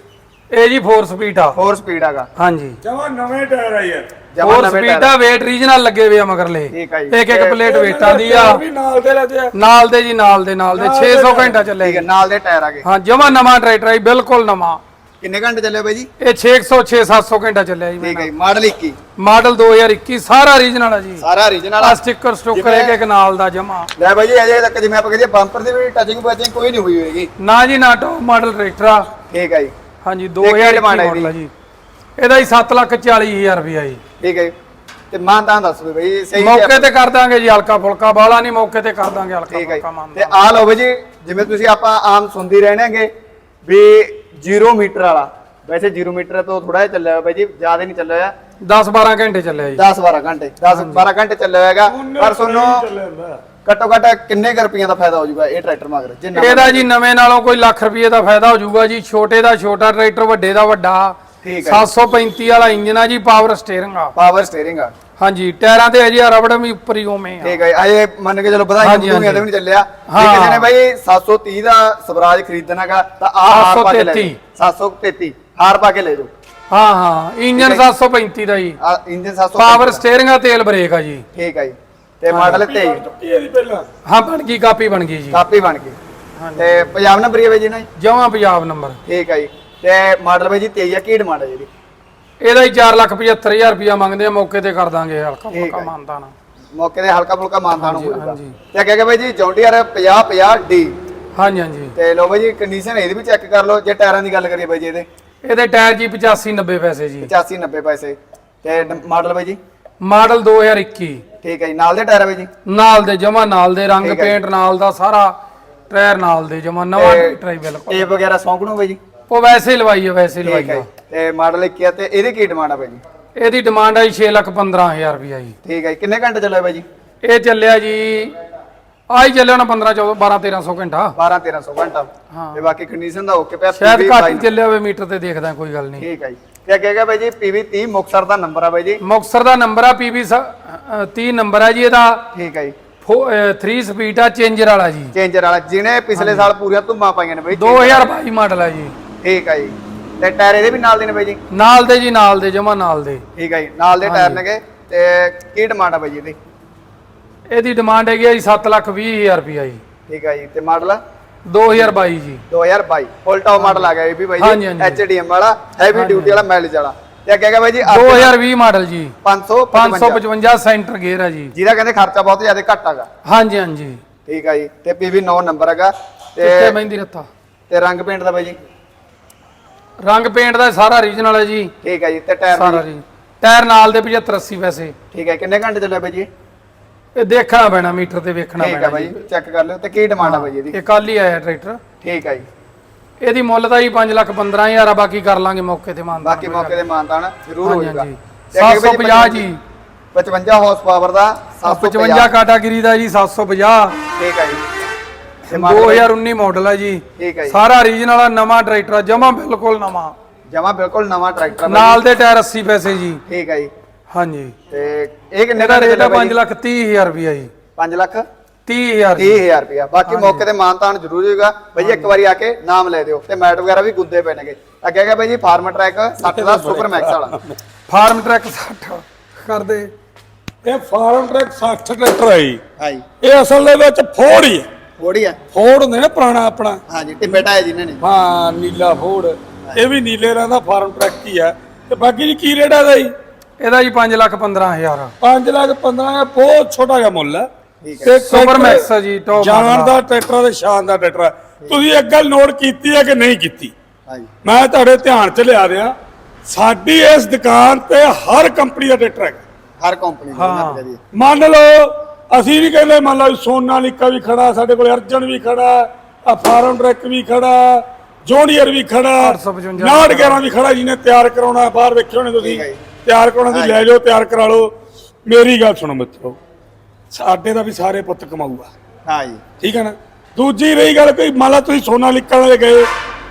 ਇਹ ਜੀ 4 ਸਪੀਡ ਆ। 4 ਸਪੀਡ ਹੈਗਾ ਹਾਂਜੀ। ਜਮਾ ਨਵੇਂ ਟਾਇਰ ਆ ਯਾਰ। ਜਮਾਂ 4 ਨਵੇਂ ਸਪੀਡ। ਦਾ weight ਰੀਜਨਲ ਲੱਗੇ ਹੋਏ ਆ ਮਗਰਲੇ। ਠੀਕ ਆ ਜੀ। ਇੱਕ ਇੱਕ ਪਲੇਟ ਵੇਟਾਂ ਦੀ ਆ। ਨਾਲ ਦੇ ਲੱਗੇ ਆ। ਨਾਲ ਦੇ ਜੀ ਨਾਲ ਦੇ ਨਾਲ ਦੇ। 600 ਘੰਟਾ ਜੀ ਨਾਲ ਦੇ ਟਾਇਰ ਆ ਗਏ। ਹਾਂ ਜਮਾ ਨਵਾਂ ਟਰੈਕਟਰ ਹੈ ਬਿਲਕੁਲ ਨਵਾਂ। ਕਿੰਨੇ ਘੰਟੇ ਚੱਲੇ ਬਾਈ ਜੀ? ਇਹ 600 6-700 ਘੰਟਾ ਚੱਲਿਆ ਜੀ ਠੀਕ ਹੈ ਮਾਡਲ 21 ਮਾਡਲ 2021 ਸਾਰਾ ਰੀਜਨਲ ਆ ਜੀ। ਸਾਰਾ ਰੀਜਨਲ ਆ। ਸਟicker ਸਟੋਕਰ ਇੱਕ ਇੱਕ ਨਾਲ ਦਾ ਜਮਾ। ਲੈ ਬਾਈ ਜੀ ਅਜੇ ਤੱਕ ਜਿਵੇਂ ਆਪਾਂ ਕਹੀਏ ਬੰਪਰ ਦੀ ਵੀ ਟੱਚਿੰਗ ਬਚਿੰਗ ਕੋਈ ਨਹੀਂ ਹੋਈ ਹੋਏਗੀ। ਨਾ ਜੀ ਨਾ ਟੌਪ ਮਾਡਲ ਟਰੈਕਟਰ ਆ। ਠੀਕ ਹੈ ਜੀ। ਹਾਂਜੀ ਕੀ 2021 demand ਹੈ ਮਾਡਲ ਆ ਜੀ। ਇਹਦਾ ਹੀ 7 ਲੱਖ 40 ਹਜ਼ਾਰ ਰੁਪਇਆ ਜੀ। ਠੀਕ ਹੈ ਤੇ ਮਾਨ ਤਾਂ ਦੱਸ ਦਿਓ ਬਾਈ ਸਹੀ ਮੌਕੇ ਤੇ ਕਰ ਦਾਂਗੇ ਜੀ ਹਲਕਾ ਫੁਲਕਾ ਬਾਲਾ ਨਹੀਂ ਮੌਕੇ ਤੇ ਕਰ ਦਾਂਗੇ ਹਲਕਾ ਹੈ ਫੁਲਕਾ। ਮੰਨ ਤੇ ਆ ਲਓ ਬਾਈ ਜੀ ਜਿਵੇਂ ਤੁਸੀਂ ਆਪਾਂ ਆਮ ਸੁਣਦੀ ਰਹਿਣਗੇ ਵੀ 0 ਮੀਟਰ ਵਾਲਾ। ਵੈਸੇ 0 ਮੀਟਰ ਤੋਂ ਥੋੜਾ ਜਿਹਾ ਚੱਲਿਆ ਹੋਇਆ ਬਾਈ ਜੀ ਜ਼ਿਆਦਾ ਨਹੀਂ ਚੱਲਿਆ ਹੋਇਆ। 10 12 ਘੰਟੇ ਚੱਲਿਆ ਜੀ। 10 12 ਘੰਟੇ 10 12 ਘੰਟੇ ਚੱਲਿਆ ਹੋਏਗਾ ਪਰ ਤੁਹਾਨੂੰ ਘੱਟੋ ਘੱਟ ਕਿੰਨੇ ਕੁ ਰੁਪਈਆਂ ਦਾ ਫਾਇਦਾ ਹੋ ਜਾਊਗਾ ਇਹ ਟਰੈਕਟਰ ਮਗਰ? ਜਿੰਨਾ ਇਹਦਾ ਜੀ ਨਵੇਂ ਨਾਲੋਂ ਕੋਈ ਲੱਖ ਰੁਪਏ ਦਾ ਫਾਇਦਾ ਹੋ ਜਾਊਗਾ ਜੀ। ਛੋਟੇ ਦਾ ਛੋਟਾ ਟਰੈਕਟਰ ਵੱਡੇ ਦਾ ਵੱਡਾ। ਠੀਕ ਹੈ 735 ਵਾਲਾ ਇੰਜਨ ਆ ਜੀ ਪਾਵਰ ਸਟੀਅਰਿੰਗ ਆ। ਪਾਵਰ ਸਟੀਅਰਿੰਗ ਆ। ਹਾਂਜੀ ਟਾਇਰਾਂ ਤੇ ਅਜੇ ਰਬੜ ਵੀ ਉੱਪਰ ਹੀ ਉਵੇਂ ਆ। ਠੀਕ ਹੈ ਅਜੇ ਮੰਨ ਕੇ ਚਲੋ ਵਧਾਈਆਂ ਹਾਂਜੀ, ਵਧੂਈਆਂ ਤੇ ਵੀ। ਨਹੀਂ ਚੱਲਿਆ। ਜੇ ਹਾਂ। ਕਿਸੇ ਨੇ ਬਾਈ 730 ਦਾ ਸਵਰਾਜ ਖਰੀਦਣਾਗਾ ਤਾਂ ਆਹ ਹਾਰ ਪਾ ਕੇ ਲੈ 733 ਜਾਓ। 733 ਹਾਰ ਪਾ ਕੇ ਲੈ ਜਾਓ। ਹਾਂ ਹਾਂ ਇੰਜਨ 735 ਦਾ ਜੀ। ਆ ਇੰਜਨ 700 ਪਾਵਰ ਸਟੀਅਰਿੰਗ ਆ ਤੇਲ ਬ੍ਰੇਕ ਆ ਜੀ। ਠੀਕ ਹੈ ਜੀ। ਤੇ ਮਾਡਲ 23 ਚੁੱਕੀ ਇਹਦੀ ਪਹਿਲਾਂ। ਹਾਂ ਬਣ ਗਈ ਕਾਪੀ ਬਣ ਗਈ ਜੀ। ਕਾਪੀ ਬਣ ਗਈ। ਤੇ ਪੰਜਾਬ ਨੰਬਰ ਹੀ ਹੈ ਬਾਈ ਜੀ ਨਾ ਜੀ? ਜਮਾਂ ਪੰਜਾਬ ਨੰਬਰ। ਠੀਕ ਹੈ ਜੀ। ਤੇ ਮਾਡਲ ਬਾਈ ਜੀ 23 ਆ ਕੀ ਡਿਮਾਂਡ ਹੈ ਜਿਹਦੀ ਇਹਦਾ ਹੀ 475000 ਰੁਪਇਆ ਮੰਗਦੇ ਆ ਮੌਕੇ ਤੇ ਕਰ ਦਾਂਗੇ ਹਲਕਾ ਠੀਕ ਫੁਲਕਾ ਹੈ। ਮੰਨਦਾ ਨਾ ਮੌਕੇ ਤੇ ਹਲਕਾ ਫੁਲਕਾ ਮਾਨਤਾਨ ਹੋ ਜਾਊਗਾ ਹਾਂਜੀ। ਤੇ ਅੱਗੇ ਅੱਗੇ ਬਾਈ ਜੀ ਜੌਂਡੀਅਰ 50 50 ਡੀ ਹਾਂਜੀ ਹਾਂਜੀ। ਤੇ ਲੋ ਬਾਈ ਜੀ ਕੰਡੀਸ਼ਨ ਇਹਦੀ ਵੀ ਚੈੱਕ ਕਰ ਲਓ ਜੇ ਟਾਇਰਾਂ ਦੀ ਗੱਲ ਕਰੀਏ ਬਾਈ ਜੀ ਇਹਦੇ। ਇਹਦੇ ਟਾਇਰ ਜੀ 85 90 ਪੈਸੇ ਜੀ। 85 90 ਪੈਸੇ। ਤੇ ਮਾਡਲ ਬਾਈ ਜੀ? ਮਾਡਲ 2021 ਠੀਕ ਹੈ ਜੀ ਨਾਲ ਦੇ ਟਾਇਰ ਆ ਬਾਈ ਜੀ? ਨਾਲ ਦੇ ਜਮਾ ਨਾਲ ਦੇ ਰੰਗ ਠੀਕ ਹੈ ਜੀ। ਪੇਂਟ ਨਾਲ ਦਾ ਸਾਰਾ ਟਾਇਰ ਨਾਲ ਦੇ ਜਮਾ ਨਵਾਂ ਟਰਾਈ ਬਿਲਕੁਲ। ਟੇਪ ਵਗੈਰਾ ਸੌਂਕ ਨੂੰ ਬਾਈ ਜੀ? ਉਹ ਵੈਸੇ ਹੀ ਲਵਾਈ ਹੈ ਵੈਸੇ ਹੀ ਠੀਕ ਲਵਾਈ ਹੈ ਆ ਜੀ। ਤੇ ਮਾਡਲ 21 ਆ ਤੇ ਇਹਦੀ ਕੀ ਡਿਮਾਂਡ ਆ ਬਾਈ ਜੀ? ਇਹਦੀ ਡਿਮਾਂਡ ਆਈ 6 ਲੱਖ 15000 ਰੁਪਇਆ ਜੀ। ਠੀਕ ਹੈ ਜੀ। ਕਿੰਨੇ ਘੰਟੇ ਚੱਲਿਆ ਬਾਈ ਜੀ? ਇਹ ਚੱਲਿਆ ਜੀ ਆਈ ਚੱਲਿਆ ਨਾ 15 14 12 1300 ਘੰਟਾ। 12 1300 ਘੰਟਾ। ਹਾਂ। ਤੇ ਬਾਕੀ ਕੰਡੀਸ਼ਨ ਦਾ ਓਕੇ ਪਿਆ ਸ਼ਾਇਦ PV ਘੱਟ ਹੀ ਚੱਲਿਆ ਹੋਵੇ ਮੀਟਰ ਤੇ ਦੇਖਦਾ ਕੋਈ ਗੱਲ ਨਹੀਂ। ਠੀਕ ਹੈ ਜੀ। ਤੇ ਅੱਗੇ ਹੈਗਾ ਬਾਈ ਜੀ? PV 30 ਮੁਕਸਰ ਦਾ ਨੰਬਰ ਆ ਬਾਈ ਜੀ। ਮੁਕਤਸਰ ਦਾ ਨੰਬਰ ਆ ਪੀਬੀ 30 ਨੰਬਰ ਆ ਜੀ ਇਹਦਾ। ਠੀਕ ਹੈ ਜੀ। 3 ਸਪੀਡ ਆ ਚੇਂਜਰ ਵਾਲਾ ਜੀ। ਚੇਂਜਰ ਵਾਲਾ ਜਿਹਨੇ ਪਿਛਲੇ ਸਾਲ ਪੂਰੀਆਂ ਧੁੰਮਾਂ ਪਾਈਆਂ ਨੇ ਬਾਈ 2022 ਮਾਡਲ ਆ ਜੀ। ਠੀਕ ਹੈ ਜੀ। ਤੇ ਟਾਇਰ ਇਹਦੇ ਵੀ ਨਾਲ ਦੇ ਨੇ ਬਾਈ ਜੀ? ਨਾਲ ਦੇ ਜੀ ਨਾਲ ਦੇ ਜਮਾ ਨਾਲ ਦੇ। ਠੀਕ ਹੈ ਜੀ ਨਾਲ ਦੇ ਟਾਇਰ ਨੇਗੇ। ਤੇ ਕੀ ਡਿਮਾਂਡ ਆ ਬਾਈ ਜੀ ਇਹਦੀ? ਇਹਦੀ ਡਿਮਾਂਡ ਹੈਗੀ ਆ ਜੀ 7 ਲੱਖ 20000 ਰੁਪਇਆ ਜੀ। ਠੀਕ ਹੈ ਜੀ ਤੇ ਮਾਡਲ 2022 ਜੀ। 2022 ਫੁੱਲ ਟੌਪ ਮਾਡਲ ਆ ਗਿਆ ਇਹ ਵੀ ਬਾਈ ਜੀ। ਐਚਡੀਐਮ ਵਾਲਾ ਹੈਵੀ ਡਿਊਟੀ ਵਾਲਾ ਮਾਈਲੇਜ ਵਾਲਾ। ਤੇ ਅੱਗੇ ਹੈਗਾ ਬਾਈ ਜੀ 2020 ਮਾਡਲ ਜੀ। 555 555 ਸੈਂਟਰ ਗੇਅਰ ਆ ਜੀ। ਜਿਹਦਾ ਕਹਿੰਦੇ ਖਰਚਾ ਬਹੁਤ ਜ਼ਿਆਦਾ ਘੱਟ ਹੈਗਾ। ਹਾਂਜੀ ਹਾਂਜੀ। ਠੀਕ ਹੈ ਜੀ ਤੇ PV 9 ਨੰਬਰ ਹੈਗਾ। ਕਿੱਥੇ ਤੇ ਮਹਿੰਦੀ ਰੱਤਾ। ਤੇ ਰੰਗ ਪੇਂਟ ਦਾ ਬਾਈ ਜੀ। ਰੰਗ ਪੇਂਟ ਦਾ ਸਾਰਾ ਰੀਜਨਲ ਹੈ ਜੀ। ਠੀਕ ਹੈ ਜੀ ਤੇ ਟਾਇਰ ਸਾਰਾ ਜੀ। ਟਾਇਰ ਨਾਲ ਦੇ 75 80 ਪੈਸੇ ਠੀਕ ਹੈ ਕਿੰਨੇ ਘੰਟੇ ਚੱਲਿਆ ਬਾਈ ਜੀ? ਇਹ ਦੇਖਣਾ ਪੈਣਾ ਮੀਟਰ ਤੇ ਵੇਖਣਾ ਠੀਕ ਹੈ ਪੈਣਾ ਬਾਈ ਜੀ। ਚੈੱਕ ਕਰ ਲਿਓ ਤੇ ਕੀ ਡਿਮਾਂਡ ਆ ਬਾਈ ਇਹਦੀ? ਇਹ ਕੱਲ ਹੀ ਆਇਆ ਟਰੈਕਟਰ। ਠੀਕ ਹੈ ਜੀ। ਇਹਦੀ ਮੁੱਲ ਤਾਂ ਜੀ 5 ਲੱਖ 15000 ਆ ਬਾਕੀ ਕਰ ਲਾਂਗੇ ਮੌਕੇ ਤੇ ਮਾਨ ਬਾਕੀ ਮੌਕੇ ਦੇ ਮਾਨਤਾਨ ਜ਼ਰੂਰ ਹੋਏਗਾ ਹਾਂਜੀ। ਤੇ ਅੱਗੇ ਬਾਈ 750 ਜੀ। 55 ਹਾਰਸ ਪਾਵਰ ਦਾ 750 55 ਕੈਟਾਗਰੀ ਦਾ ਜੀ 750 ਠੀਕ ਹੈ ਜੀ। ਤੇ 2019 ਮਾਡਲ ਹੈ। ਜੀ। ਠੀਕ ਹੈ ਜੀ। ਸਾਰਾ ਰੀਜਨਲ ਆ ਨਵਾਂ ਟਰੈਕਟਰ ਆ ਜਮਾ ਬਿਲਕੁਲ ਨਵਾਂ। ਜਮਾ ਬਿਲਕੁਲ ਨਵਾਂ ਟਰੈਕਟਰ ਆ ਨਾਲ ਦੇ ਟਾਇਰ 80 ਪੈਸੇ ਜੀ। ਠੀਕ ਹੈ ਜੀ। ਹਾਂਜੀ। ਤੇ ਇਹ ਕਿੰਨੇ ਦਾ ਰੇਟ ਹੈ 5 ਲੱਖ 30000 ਰੁਪਇਆ ਜੀ। 5 ਲੱਖ? 30000 ਜੀ। 30000 ਰੁਪਇਆ ਬਾਕੀ ਮੌਕੇ ਤੇ ਮਾਨਤਾਨ ਜ਼ਰੂਰ ਹੋਏਗਾ। ਬਾਈ ਜੀ ਇੱਕ ਵਾਰੀ ਆ ਕੇ ਨਾਮ ਲੈ ਦਿਓ ਤੇ ਮੈਟ ਵਗੈਰਾ ਵੀ ਗੁੱਦੇ ਪੈਣਗੇ ਅੱਗੇ ਹੈਗਾ ਬਾਈ ਜੀ ਫਾਰਮ ਟਰੈਕ 60 ਦਾ ਸੁਪਰ ਮੈਕਸ ਵਾਲਾ। ਫਾਰਮ ਟਰੈਕ 60 ਕਰਦੇ। ਇਹ ਫਾਰਮ ਟਰੈਕ 60 ਟਰੈਕਟਰ ਹੈ ਜੀ। ਹਾਂਜੀ। ਇਹ ਅਸਲ ਦੇ ਵਿੱਚ ਫੋੜ ਹੀ ਹੈ। ਥੋੜੀ ਆ। ਫੋੜ ਹੁੰਦੇ ਨੇ ਪੁਰਾਣਾ ਆਪਣਾ। ਹਾਂਜੀ ਟਿੱਬੇ ਟਾਇਆ ਜਿਨ੍ਹਾਂ ਨੇ। ਹਾਂ ਨੀਲਾ ਫੋੜ। ਇਹ ਵੀ ਨੀਲੇ ਰੰਗ ਦਾ ਫਾਰਮ ਟਰੈਕ ਹੀ ਆ। ਤੇ ਬਾਕੀ ਜੀ ਕੀ ਰੇਟ ਆ ਦਾ ਜੀ? ਇਹਦਾ ਜੀ 5 ਲੱਖ 15000 5 ਲੱਖ 15 ਦਾ ਬਹੁਤ ਛੋਟਾ ਜਿਹਾ ਮੁੱਲ ਹੈ ਠੀਕ ਤੇ ਸੁਪਰ ਮੈਕਸ ਆ ਜੀ ਟੌਪ ਜਾਨ ਦਾ ਟਰੈਕਟਰ ਤੇ ਸ਼ਾਨ ਦਾ ਟਰੈਕਟਰ ਹੈ। ਤੁਸੀਂ ਇੱਕ ਗੱਲ ਨੋਟ ਕੀਤੀ ਹੈ ਕਿ ਨਹੀਂ ਕੀਤੀ? ਹਾਂਜੀ। ਮੈਂ ਤੁਹਾਡੇ ਧਿਆਨ 'ਚ ਲਿਆ ਦਿਆਂ ਸਾਡੀ ਇਸ ਦੁਕਾਨ ਤੇ ਹਰ ਕੰਪਨੀ ਦਾ ਟਰੈਕਟਰ ਹਰ ਕੰਪਨੀ ਦਾ ਹਾਂ। ਮੰਨ ਲਓ ਅਸੀਂ ਨਹੀਂ ਕਹਿੰਦੇ ਮੰਨ ਲਓ ਸੋਨਾਲੀਕਾ ਵੀ ਖੜਾ ਸਾਡੇ ਕੋਲ ਅਰਜਨ ਵੀ ਖੜਾ ਆ ਫਾਰਮ ਟਰੈਕ ਵੀ ਖੜਾ ਜੋਨੀਅਰ ਵੀ ਖੜਾ 855 ਨਾੜ 11 ਵੀ ਖੜਾ ਜਿਹਨੇ ਤਿਆਰ ਕਰਾਉਣਾ ਬਾਹਰ ਵੇਖੇ ਹੋਣੇ ਤੁਸੀਂ। ਤਿਆਰ ਕਰਾਉਣਾ ਦੀ ਲੈ ਜਾਓ ਤਿਆਰ ਕਰਾ ਲਓ। ਮੇਰੀ ਗੱਲ ਸੁਣੋ ਮਿੱਤਰੋ ਸਾਡੇ ਦਾ ਵੀ ਸਾਰੇ ਪੁੱਤ ਕਮਾਊਗਾ। ਹਾਂ ਜੀ ਠੀਕ ਹੈ ਨਾ? ਦੂਜੀ ਰਹੀ ਗੱਲ ਕੋਈ ਮੰਨ ਲਾ ਤੁਸੀਂ ਸੋਨਾਲੀਕਾ ਵਾਲੇ ਗਏ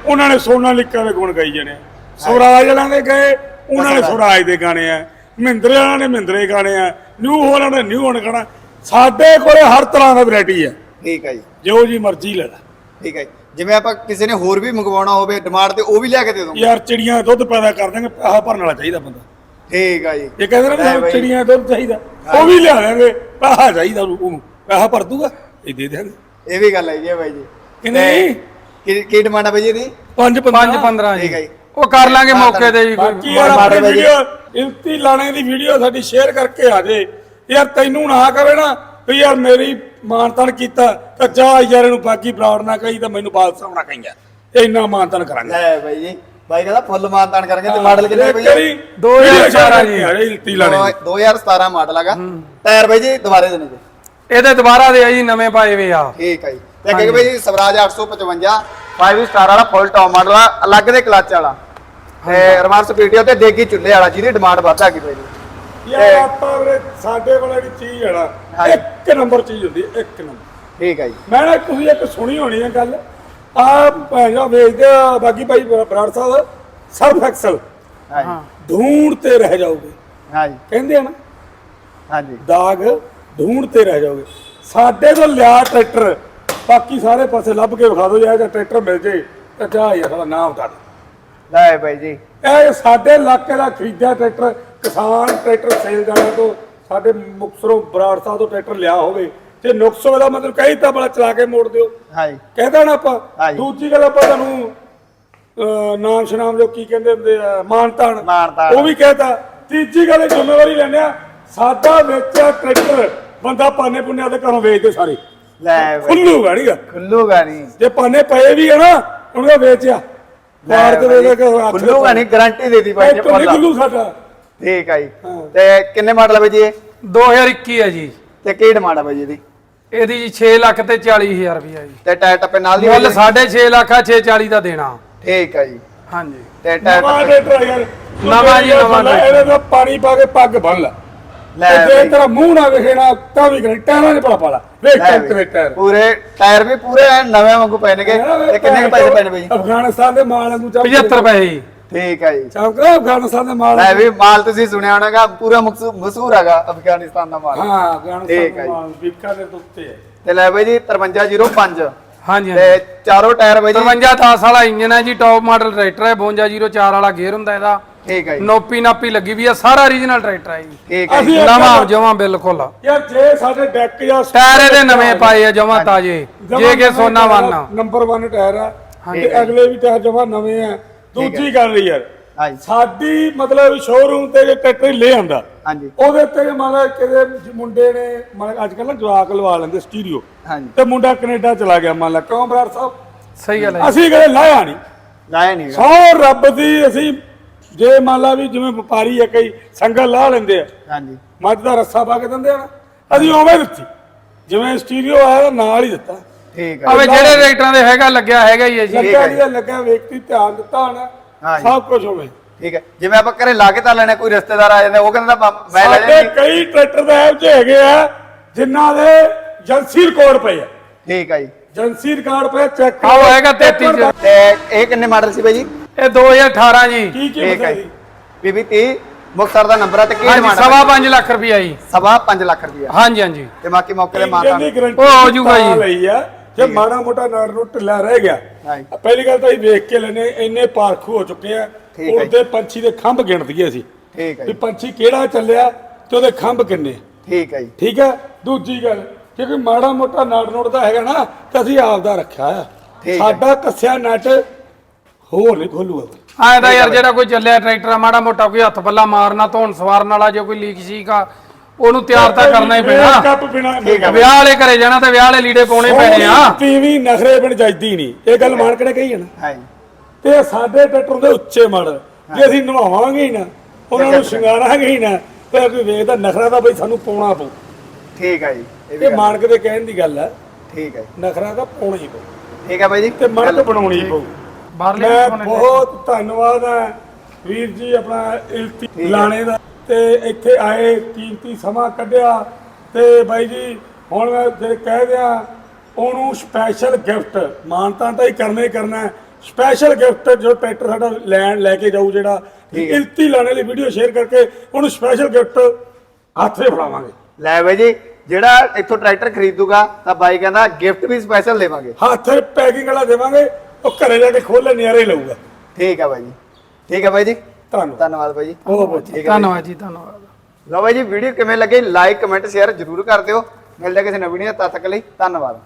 ਉਹਨਾਂ ਨੇ ਸੋਨਾਲੀਕਾ ਦੇ ਗੁਣ ਗਾਈ ਜਾਣੇ ਸਵਰਾਜ ਵਾਲਿਆਂ ਦੇ ਗਏ ਉਹਨਾਂ ਨੇ ਸਵਰਾਜ ਦੇ ਗਾਣੇ ਆ ਮਹਿੰਦਰੇ ਵਾਲਿਆਂ ਨੇ ਮਹਿੰਦਰੇ ਗਾਣੇ ਆ ਨਿਊ ਹੋਲੈਂਡ ਨੇ ਨਿਊ ਹੋਲੈਂਡ ਗਾਣਾ। ਸਾਡੇ ਕੋਲੇ ਹਰ ਤਰ੍ਹਾਂ ਦਾ ਵੈਰਾਈਟੀ ਹੈ। ਠੀਕ ਹੈ ਜੀ। ਜੋ ਜੀ ਮਰਜ਼ੀ ਲੈ ਲੈ। ਠੀਕ ਹੈ ਜੀ। ਜਿਵੇਂ ਆਪਾਂ ਕਿਸੇ ਨੇ ਹੋਰ ਵੀ ਮੰਗਵਾਉਣਾ ਹੋਵੇ ਡਿਮਾਂਡ ਤੇ ਉਹ ਵੀ ਲਿਆ ਕੇ ਦੇ ਦੋ ਯਾਰ ਚਿੜੀਆਂ ਦੁੱਧ ਪੈਦਾ ਕਰ ਦਾਂਗੇ ਪੈਸਾ ਭਰਨ ਵਾਲਾ ਚਾਹੀਦਾ ਬੰਦਾ। ਠੀਕ ਹੈ ਜੀ। ਇਹ ਕਹਿੰਦੇ ਨਾ ਵੀ ਲੈ ਸਾਨੂੰ ਬਈ। ਚਿੜੀਆਂ ਦੁੱਧ ਚਾਹੀਦਾ। ਉਹ ਵੀ ਲਿਆ ਦਾਂਗੇ ਪੈਸਾ ਚਾਹੀਦਾ ਉਹਨੂੰ ਪੈਸਾ ਭਰ ਦੂਗਾ ਇਹ ਦੇ ਦਿਆਂਗੇ ਇਹ ਵੀ ਗੱਲ ਹੈਗੀ ਹੈ ਬਾਈ ਜੀ। ਕਿ ਨਹੀਂ? ਕੀ ਕੀ ਡਿਮਾਂਡ ਆ ਬਾਈ ਜੀ ਇਹਦੀ? ਪੰਜ 5 ਪੰਜ 15 ਠੀਕ ਹੈ ਜੀ। ਜੀ। ਉਹ ਕਰ ਲਾਂਗੇ ਮੌਕੇ ਤੇ ਜੀ। ਬਾਕੀ ਕੋਈ ਯਾਰ ਮਾੜਾ ਆਪਣੀ ਬਾਈ ਜੀ। ਵੀਡੀਓ ਇੰਤੀ ਲਾਣੇ ਦੀ ਵੀਡੀਓ ਸਾਡੀ ਸ਼ੇਅਰ ਕਰਕੇ ਆ ਜੇ। ਯਾਰ ਤੈਨੂੰ ਨਾ ਕਵੇ ਨਾ ਵੀ ਯਾਰ ਮੇਰੀ ਮਾਨਤਨ ਕੀਤਾ ਤਾਂ ਜਾ ਯਾਰ ਇਹਨੂੰ ਬਾਕੀ ਬਰਾੜ ਨਾ ਕਹੀ ਤਾਂ ਮੈਨੂੰ ਬਾਤ ਸਾਹਮਣਾ ਕਹੀਆਂ। ਇੰਨਾ ਮਾਨਤਨ ਕਰਾਂਗੇ। ਲੈ ਬਾਈ ਜੀ ਬਾਈ ਕਹਿੰਦਾ ਫੁੱਲ ਮਾਨਤਾਨ ਕਰਾਂਗੇ ਤੇ ਮਾਡਲ ਕਿੰਨੇ ਬਾਈ ਕਰੀ ਜੀ? 2018 ਜੀ। ਇੰਤੀ ਲਾਣੇ ਦੀ। 2017 ਮਾਡਲ ਹੈਗਾ। ਟਾਇਰ ਬਾਈ ਜੀ ਦੁਬਾਰੇ ਦੇਣੇ ਜੀ। ਇਹਦੇ ਦੁਬਾਰਾ ਦੇ ਆ ਜੀ ਨਵੇਂ ਪਾਏ ਵੇ ਆ। ਠੀਕ ਹੈ ਜੀ। ਤੇ ਅੱਗੇ ਬਾਈ ਜੀ ਸਵਰਾਜ 855 5 ਸਟਾਰ ਵਾਲਾ ਫੁੱਲ ਟੌਪ ਮਾਡਲ ਆ ਅਲੱਗ ਦੇ ਕਲਚ ਵਾਲਾ। ਤੇ ਰਿਵਰਸ ਪੀਟੀਓ ਤੇ ਦੇਗੀ ਚੁੱਲ੍ਹੇ ਵਾਲਾ ਜਿਹਦੀ ਡਿਮਾਂਡ ਵੱਧ ਹੈਗੀ ਬਾਈ ਜੀ। ਯਾਰ ਆਪਾਂ ਵੀਰੇ ਸਾਡੇ ਕੋਲ ਜਿਹੜੀ ਚੀਜ਼ ਹੈ ਨਾ ਹਾਂਜੀ। ਇੱਕ ਨੰਬਰ ਚੀਜ਼ ਹੁੰਦੀ ਹੈ, ਇੱਕ ਨੰਬਰ। ਠੀਕ ਹੈ ਜੀ। ਮੈਂ ਨਾ ਤੁਸੀਂ ਇੱਕ ਸੁਣੀ ਹੋਣੀ ਹੈ ਗੱਲ ਆ ਭੈਣਾ ਵੇਚਦੇ ਆ ਬਾਕੀ ਭਾਈ ਬਰਾੜ ਸਾਹਿਬ ਸਰਫ ਐਕਸਲ। ਹਾਂ। ਜੀ ਧੂਣ ਤੇ ਰਹਿ ਜਾਓਗੇ। ਹਾਂ ਜੀ ਕਹਿੰਦੇ ਆ ਨਾ ਹਾਂ ਜੀ ਦਾਗ ਧੂਣ ਤੇ ਰਹਿ ਜਾਓਗੇ। ਸਾਡੇ ਕੋਲ ਲਿਆ ਟਰੈਕਟਰ ਬਾਕੀ ਸਾਰੇ ਪਾਸੇ ਲੱਭ ਕੇ ਵਿਖਾ ਦਿਓ ਜਾਂ ਟਰੈਕਟਰ ਮਿਲ ਜੇ ਤਾਂ ਜਾ ਯਾਰ ਉਹਦਾ ਨਾਮ ਦੱਸ ਲੈ ਬਾਈ ਜੀ। ਇਹ ਸਾਡੇ ਇਲਾਕੇ ਦਾ ਖਰੀਦਿਆ ਟਰੈਕਟਰ ਕਿਸਾਨ ਟਰੈਕਟਰ ਸੇਲ ਜਾਣਾ ਤੋਂ ਸਾਡੇ ਮੁਕਸਰੋਂ ਬਰਾੜ ਸਾਹਿਬ ਤੋਂ ਟਰੈਕਟਰ ਲਿਆ ਹੋਵੇ। ਤੇ ਨੁਕਸ ਉਹਦਾ ਮਤਲਬ ਕਹੀ ਤਾਂ ਬੜਾ ਚਲਾ ਕੇ ਮੋੜ ਦਿਓ। ਹਾਂ ਜੀ ਕਹਿੰਦਾ ਨਾ ਆਪਾਂ। ਹਾਂਜੀ। ਦੂਜੀ ਗੱਲ ਆਪਾਂ ਤੁਹਾਨੂੰ ਅਹ, ਨਾਮ ਸ਼ਨਾਮ ਜੋ ਕੀ ਕਹਿੰਦੇ ਹੁੰਦੇ ਆ ਮਾਨਤਾਨ। ਮਾਨਤਾਨ। ਉਹ ਵੀ ਕਹਿਤਾ ਤੀਜੀ ਗੱਲ ਇਹ ਜ਼ਿੰਮੇਵਾਰੀ ਲੈਂਦੇ ਆ ਸਾਡਾ ਵੇਚਿਆ ਟਰੈਕਟਰ ਬੰਦਾ ਪਾਨੇ ਪੁੰਨਿਆ ਦੇ ਘਰੋਂ ਵੇਚਦੇ ਸਾਰੇ। ਲੈ ਬਈ। ਖੁੱਲੂਗਾ ਨਹੀਂਗਾ ਖੁੱਲੂਗਾ ਨਹੀਂ ਜੇ ਪਾਨੇ ਪਏ ਵੀ ਹੈ ਨਾ ਉਹਨੂੰ ਵੇਚਿਆ। ਮਾਰ ਕੇ ਦੇ ਦੇ ਕੇ ਖੁੱਲੂਗਾ ਨਹੀਂ ਗਾਰੰਟੀ ਦੇ ਦੀ ਜੀ ਤੋਂ ਨਹੀਂ ਭੱਲਾ। ਖੁੱਲੂ ਸਾਡਾ। ਠੀਕ ਆ ਜੀ। ਹਾਂ। ਤੇ ਕਿੰਨੇ ਮਾਡਲ ਹੈ ਬਾਈ ਜੀ ਇਹ? 2021 ਹੈ ਜੀ। ਤੇ ਕੀ ਡਿਮਾਂਡ ਆ ਬਾਈ ਜੀ ਇਹਦੀ? ਇਹਦੀ ਜੀ 6 ਲੱਖ ਤੇ 40000 ਰੁਪਇਆ ਜੀ। ਤੇ ਟਾਇਰ ਟੱਪੇ ਨਾਲ ਦੀ ਮੁੱਲ 6.5 ਲੱਖ ਆ 640 ਦਾ ਦੇਣਾ। ਠੀਕ ਆ ਜੀ। ਹਾਂਜੀ। ਤੇ ਟਾਇਰ ਨਵਾਂ ਟੱਪੇ ਟਰੈਕਟਰ ਯਾਰ। ਨਵਾਂ ਜੀ, ਨਵਾਂ ਲੈ, ਇਹਦੇ ਤੋਂ ਪਾਣੀ ਪਾ ਕੇ ਪੱਗ ਬੰਨ ਲੈ। ਲੈ ਤੇ ਜੇ ਬਈ। ਤੇਰਾ ਮੂੰਹ ਨਾ ਵਿਖੇਣਾ ਤਾਂ ਵੀ ਕਰੇ। ਟਾਇਰਾਂ ਦੇ ਪਲਾ ਪਾਲਾ ਵੇਖ ਲੈ ਬਈ। ਦੇ ਟਾਇਰ। ਪੂਰੇ ਟਾਇਰ ਵੀ ਪੂਰੇ ਐਨ ਨਵੇਂ ਵਾਂਗੂ ਪੈਣਗੇ ਤੇ ਕਿੰਨੇ ਕੁ ਪੈਸੇ ਪੈਣੇ ਬਾਈ ਜੀ? ਅਫਗਾਨਿਸਤਾਨ ਦੇ ਮਾਲ ਵਾਂਗੂ ਚਮਕ 75 ਰੁਪਏ ਜੀ। ਠੀਕ ਆ ਜੀ। ਚਮਕਦਾ ਅਫਗਾਨਿਸਤਾਨ ਦੇ ਮਾਲ ਲੈ ਵੀ ਮਾਲ ਤੁਸੀਂ ਸੁਣਿਆ ਹੋਣਾਗਾ ਪੂਰਾ ਮਸ਼ਹੂਰ ਹੈਗਾ ਅਫਗਾਨਿਸਤਾਨ ਦਾ ਮਾਲ। ਹਾਂ ਅਫਗਾਨਿਸਤਾਨ ਠੀਕ ਦੇ ਹੈ ਜੀ। ਮਾਲ। ਵਿਕਾ ਦੇ ਉੱਤੇ ਹੈ। ਤੇ ਲੈ ਬਾਈ ਜੀ 5305 ਹਾਂਜੀ ਤੇ ਹਾਂਜੀ। ਚਾਰੋਂ ਟਾਇਰ ਬਾਈ ਜੀ। 53 10 ਵਾਲਾ ਇੰਜਨ ਹੈ ਜੀ ਟੌਪ ਮਾਡਲ ਟਰੈਕਟਰ ਹੈ 5204 ਵਾਲਾ ਗੇਅਰ ਹੁੰਦਾ ਇਹਦਾ। ਠੀਕ ਆ ਜੀ। ਨੋਪੀ ਨਾਪੀ ਲੱਗੀ ਵੀ ਆ ਸਾਰਾ origignal ਟਰੈਕਟਰ ਹੈ ਜੀ। ਠੀਕ ਆ ਜੀ। ਅਸੀਂ- ਨਵਾਂ। ਜਮਾਂ ਬਿਲਕੁਲ। ਯਾਰ ਜੇ ਸਾਡੇ ਡੈਕ ਜਾਂ ਟਾਇਰ ਇਹਦੇ ਨਵੇਂ ਪਾਏ ਆ ਜਮਾਂ ਤਾਜੇ। ਜੇ ਕਿ ਸੋਨਾ ਵਨ। ਨੰਬਰ 1 ਟਾਇਰ ਆ ਤੇ ਹੈ। ਅਗਲੇ ਵੀ ਟਾਇਰ ਜਮਾ ਨਵੇਂ ਆ ਦੂਜੀ ਗੱਲ ਯਾਰ। ਹਾਂਜੀ। ਸਾਡੀ ਮਤਲਬ ਸ਼ੋਰੂਮ ਤੇ ਜੇ ਟਰੈਕਟਰ ਲੈ ਆਂਦਾ ਹਾਂਜੀ। ਉਹਦੇ ਤੇ ਮਤਲਬ ਕਿਤੇ ਮੁੰਡੇ ਨੇ ਮਤਲਬ ਅੱਜ ਕੱਲ੍ਹ ਨਾ ਜਵਾਕ ਲਵਾ ਲੈਂਦੇ ਸਟੀਰੀਓ ਹਾਂਜੀ। ਤੇ ਮੁੰਡਾ ਕੈਨੇਡਾ ਚਲਾ ਗਿਆ ਮੰਨ ਲਾ ਕਿਉਂ ਬਰਾੜ ਸਾਹਿਬ? ਸਹੀ ਗੱਲ ਹੈ ਅਸੀਂ ਕਦੇ ਲਾਇਆ ਨਹੀਂ। ਲਾਇਆ ਨਹੀਂ ਸੌ ਰੱਬ ਦੀ ਅਸੀਂ ਜੇ ਮੰਨ ਲਾ ਵੀ ਜਿਵੇਂ ਵਪਾਰੀ ਆ ਕਈ ਸੰਗਲ ਲਾ ਲੈਂਦੇ ਆ। ਹਾਂਜੀ। ਮੱਝ ਦਾ ਰੱਸਾ ਪਾ ਕੇ ਦਿੰਦੇ ਆ ਅਸੀਂ ਉਵੇਂ ਦਿੱਤੀ। ਜਿਵੇਂ ਸਟੀਰੀਓ ਆਇਆ ਨਾਲ ਹੀ ਦਿੱਤਾ। ਠੀਕ ਆ। ਅਵੇ ਜਿਹੜੇ ਟਰੈਕਟਰਾਂ ਦੇ ਹੈਗਾ ਲੱਗਿਆ ਹੈਗਾ ਹੀ ਹੈ ਜੀ। ਲੱਗਾ ਹੈ। ਨਹੀਂ ਲੱਗਾ ਵਿਅਕਤੀ ਧਿਆਨ ਦਿੱਤਾ ਹੋਣਾ ਹਾਂਜੀ। ਸਭ ਕੁਝ ਹੋਵੇ। ਠੀਕ ਹੈ ਜਿਵੇਂ ਆਪਾਂ ਘਰੇ ਲਾ ਕੇ ਤਾਂ ਲੈਣੇ ਕੋਈ ਰਿਸ਼ਤੇਦਾਰ ਆ ਜਾਂਦੇ ਉਹ ਕਹਿੰਦਾ ਮ- ਮੈਂ ਲੈ ਸਾਡੇ ਜਾਣੀ ਕਈ ਟਰੈਕਟਰ ਦਾ ਇਹੋ ਜਿਹੇ ਹੈਗੇ ਆ ਜਿਨ੍ਹਾਂ ਦੇ ਏਜੰਸੀ ਰਿਕਾਰਡ ਪਏ ਆ। ਠੀਕ ਆ ਜੀ। ਏਜੰਸੀ ਰਿਕਾਰਡ ਪਏ ਚੈੱਕ ਉਹ ਹੈਗਾ 33 ਚ। ਤੇ ਇਹ ਕਿੰਨੇ ਮਾਡਲ ਸੀ ਬਾਈ ਜੀ? ਇਹ 2018 ਜੀ। ਕੀ ਕੀ ਠੀਕ ਹੈ ਬਤਾਈ ਬੀਬੀ 30 ਮੁਕਤਸਰ ਦਾ ਨੰਬਰ ਹੈ ਤੇ ਕੀ ਡਿਮਾਂਡ ਸਵਾ 5 ਲੱਖ ਰੁਪਇਆ ਜੀ। ਸਵਾ 5 ਲੱਖ ਰੁਪਇਆ ਹਾਂਜੀ ਹਾਂਜੀ। ਤੇ ਬਾਕੀ ਮੌਕੇ ਦੇ ਇੰਜਨ ਮਾਤਾ ਦੀ ਗਾਰੰਟੀ ਉਹ ਹੋ ਜਾਊਗਾ ਜੀ। ਲਈ ਆ। ਜੇ ਮਾੜਾ ਮੋਟਾ ਨਟ ਨੂੰ ਢਿੱਲਾ ਰਹਿ ਗਿਆ ਪਹਿਲੀ ਗੱਲ ਤਾਂ ਇਹ ਵੇਖ ਕੇ ਲੈਨੇ ਇੰਨੇ ਪਾਰਖੂ ਹੋ ਚੁੱਕੇ ਆ ਠੀਕ ਹੈ ਉਹਦੇ ਪੰਛੀ ਦੇ ਖੰਭ ਗਿਣ ਦਈਏ ਅਸੀਂ। ਠੀਕ ਹੈ ਵੀ ਜੀ। ਪੰਛੀ ਕਿਹੜਾ ਚੱਲਿਆ ਤੇ ਉਹਦੇ ਖੰਭ ਕਿੰਨੇ? ਠੀਕ ਹੈ ਜੀ। ਠੀਕ ਹੈ? ਦੂਜੀ ਗੱਲ ਕਿਉਂਕਿ ਮਾੜਾ ਮੋਟਾ ਨਟ ਨੋਟ ਦਾ ਹੈਗਾ ਨਾ ਤਾਂ ਅਸੀਂ ਆਪ ਦਾ ਰੱਖਿਆ ਆ। ਸਾਡਾ ਕੱਸਿਆ ਨਟ ਹੋਰ ਨਹੀਂ ਖੋਲੂਗਾ। ਐਂ ਤਾਂ ਯਾਰ ਜਿਹੜਾ ਕੋਈ ਚੱਲਿਆ ਟਰੈਕਟਰ ਮਾੜਾ ਮੋਟਾ ਕੋਈ ਹੱਥ ਪੱਲਾ ਮਾਰਨਾ ਧੋਣ ਸਵਾਰਨ ਵਾਲਾ ਜੇ ਕੋਈ ਲੀਕ ਸ਼ੀਕ ਆ ਉਹਨੂੰ ਤਿਆਰ ਤਾਂ ਕਰਨਾ ਹੀ ਪੈਣਾ। ਕੱਪ ਬਿਨਾ। ਵਿਆਹ ਵਾਲੇ ਘਰੇ ਜਾਣਾ ਤੇ ਵਿਆਹ ਵਾਲੇ ਲੀੜੇ ਪਾਉਣੇ ਪੈਣੇ ਆ। ਟੀਵੀ ਨਖਰੇ ਬਣ ਜਾਈਦੀ ਨਹੀਂ। ਇਹ ਗੱਲ ਮਾਨ ਕੇ ਕਹੀ ਹੈ ਨਾ। ਹਾਂਜੀ। ਤੇ ਸਾਡੇ ਟਰੈਕਟਰ ਦੇ ਉੱਚੇ ਮਾਡਲ ਜੇ ਅਸੀਂ ਨਵਾਵਾਂਗੇ ਹੀ ਨਾ ਉਹਨਾਂ ਨੂੰ ਸ਼ਿੰਗਾਰਾਂਗੇ ਹੀ ਨਾ ਤੇ ਕੋਈ ਵੇਖਦਾ ਨਖਰਾ ਤਾਂ ਬਈ ਸਾਨੂੰ ਪਾਉਣਾ ਪਊ। ਠੀਕ ਹੈ ਜੀ ਇਹ ਵੀ ਇਹ ਮਾਨਕ ਦੇ ਕਹਿਣ ਦੀ ਗੱਲ ਹੈ। ਠੀਕ ਹੈ ਜੀ। ਨਖਰਾ ਤਾਂ ਪਾਉਣਾ ਹੀ ਪਊ। ਠੀਕ ਹੈ ਬਾਈ ਜੀ। ਤੇ ਮਾਨਕ ਬਣਾਉਣੀ ਹੀ ਪਊ। ਬਾਹਰਲੇ ਮੈਂ ਬਹੁਤ ਧੰਨਵਾਦ ਹੈ ਵੀਰ ਜੀ ਆਪਣਾ ਇਲਤੀ ਲਾਣੇ ਦਾ। ਤੇ ਇੱਥੇ ਆਏ ਕੀਮਤੀ ਸਮਾਂ ਕੱਢਿਆ ਤੇ ਬਾਈ ਜੀ ਹੁਣ ਮੈਂ ਜੇ ਕਹਿ ਦਿਆਂ ਉਹਨੂੰ ਸਪੈਸ਼ਲ ਗਿਫਟ ਮਾਨਤਾ ਤਾਂ ਹੀ ਕਰਨਾ ਹੀ ਕਰਨਾ ਹੈ। ਸਪੈਸ਼ਲ ਗਿਫਟ ਜੋ ਟਰੈਕਟਰ ਸਾਡਾ ਲੈਣ ਲੈ ਕੇ ਜਾਊ ਜਿਹੜਾ। ਇਲਤੀ ਲਾਣੇ ਲਈ ਵੀਡੀਓ ਸ਼ੇਅਰ ਕਰਕੇ ਉਹਨੂੰ ਸਪੈਸ਼ਲ ਗਿਫਟ ਹੱਥੇ ਫੜਾਵਾਂਗੇ। ਲੈ ਬਾਈ ਜੀ ਜਿਹੜਾ ਇੱਥੋਂ ਟਰੈਕਟਰ ਖਰੀਦੂਗਾ ਤਾਂ ਬਾਈ ਕਹਿੰਦਾ ਗਿਫਟ ਵੀ ਸਪੈਸ਼ਲ ਦੇਵਾਂਗੇ। ਹੱਥੇ ਪੈਕਿੰਗ ਵਾਲਾ ਦੇਵਾਂਗੇ ਉਹ ਘਰੇ ਜਾ ਕੇ ਖੋਲੇ ਨਿਆਰੇ ਲਊਗਾ। ਠੀਕ ਹੈ ਬਾਈ ਜੀ। ਠੀਕ ਹੈ ਬਾਈ ਜੀ। ਧੰਨਵਾਦ। ਧੰਨਵਾਦ ਬਾਈ ਜੀ। ਬਹੁਤ ਬਹੁਤ ਠੀਕ ਹੈ। ਧੰਨਵਾਦ ਜੀ ਧੰਨਵਾਦ। ਲਓ ਬਾਈ ਜੀ ਵੀਡੀਓ ਕਿਵੇਂ ਲੱਗੀ ਲਾਈਕ ਕਮੈਂਟ ਸ਼ੇਅਰ ਜ਼ਰੂਰ ਕਰ ਦਿਓ। ਮਿਲਦੇ ਕਿਸੇ ਨਵੀਂ ਵੀਡੀਓ ਤਦ ਤੱਕ ਲਈ ਧੰਨਵਾਦ।